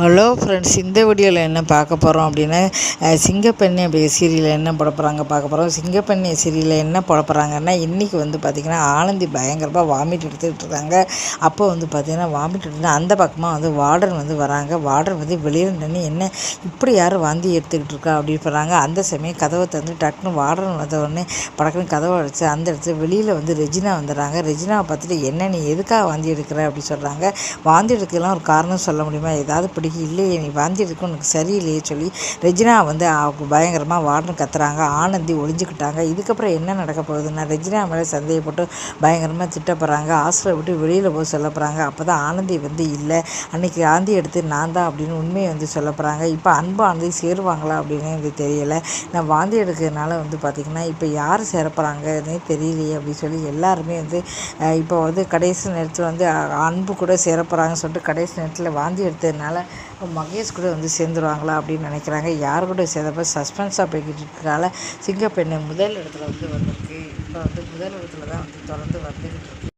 Hello friends இந்த வீடியோவில் என்ன பார்க்க போகிறோம் அப்படின்னா சிங்கப்பண்ணி அப்படி சீரியலில் என்ன போட போகிறாங்க பார்க்க போகிறோம் சிங்கப்பெண்ணி சீரியலில் என்ன போட போகிறாங்கன்னா இன்றைக்கி வந்து பார்த்திங்கன்னா ஆனந்தி பயங்கரமாக வாமிட் எடுத்துக்கிட்டு இருக்காங்க. அப்போ வந்து பார்த்திங்கன்னா வாமிட் எடுத்து அந்த பக்கமாக வந்து வார்டன் வந்து வராங்க. வார்டன் வந்து வெளியில் நின்று என்ன இப்படி யார் வாந்தி எடுத்துக்கிட்டு இருக்கா? அப்படின்னு சொல்கிறாங்க அந்த சமயம் கதவை தந்து டக்குன்னு வார்டன் வந்த உடனே படக்குன்னு கதவை அடித்து அந்த இடத்துல வெளியில் வந்து ரெஜினா வந்துடுறாங்க. ரெஜினாவை பார்த்துட்டு என்ன நீ எதுக்காக வாந்தி எடுக்கிற? அப்படின்னு சொல்கிறாங்க வாந்தி எடுக்கலாம் ஒரு காரணம் சொல்ல முடியுமா? ஏதாவது அப்படி இல்லையே நீ வாந்தி உனக்கு சரியில்லையே சொல்லி ரெஜினா வந்து அவங்க பயங்கரமாக வார்டன் கத்துறாங்க. ஆனந்தி ஒளிஞ்சுக்கிட்டாங்க. இதுக்கப்புறம் என்ன நடக்க போகுதுன்னா ரெஜினா மேலே சந்தேகப்பட்டு பயங்கரமாக திட்டப்படுறாங்க. ஹாஸ்டலை விட்டு வெளியில் போக சொல்ல போகிறாங்க அப்போ தான் ஆனந்தி வந்து இல்லை அன்னைக்கு ஆந்தி எடுத்து நான் தான் அப்படின்னு உண்மையை வந்து சொல்ல போகிறாங்க இப்போ அன்பு ஆனந்தி சேருவாங்களா அப்படின்னு எனக்கு தெரியலை. நான் வாந்தி எடுக்கிறதுனால வந்து பார்த்திங்கன்னா இப்போ யார் சேரப்போகிறாங்கன்னே தெரியலையே அப்படின்னு சொல்லி எல்லாருமே வந்து இப்போ வந்து கடைசி நேரத்தில் வந்து அன்பு கூட சேரப்போகிறாங்கன்னு சொல்லிட்டு கடைசி நேரத்தில் வாந்தி எடுத்ததுனால மகேஷ் கூட வந்து சேர்ந்துருவாங்களா அப்படின்னு நினைக்கிறாங்க. யார் கூட சேர்ந்தப்ப சஸ்பென்ஸாக போய்கிட்டு இருக்கிறதால சிங்கப்பெண்ணை முதல் இடத்துல வந்து வந்திருக்கு. இப்போ வந்து முதல் இடத்துல தான் வந்து தொடர்ந்து வந்துக்கிட்டு இருக்கு.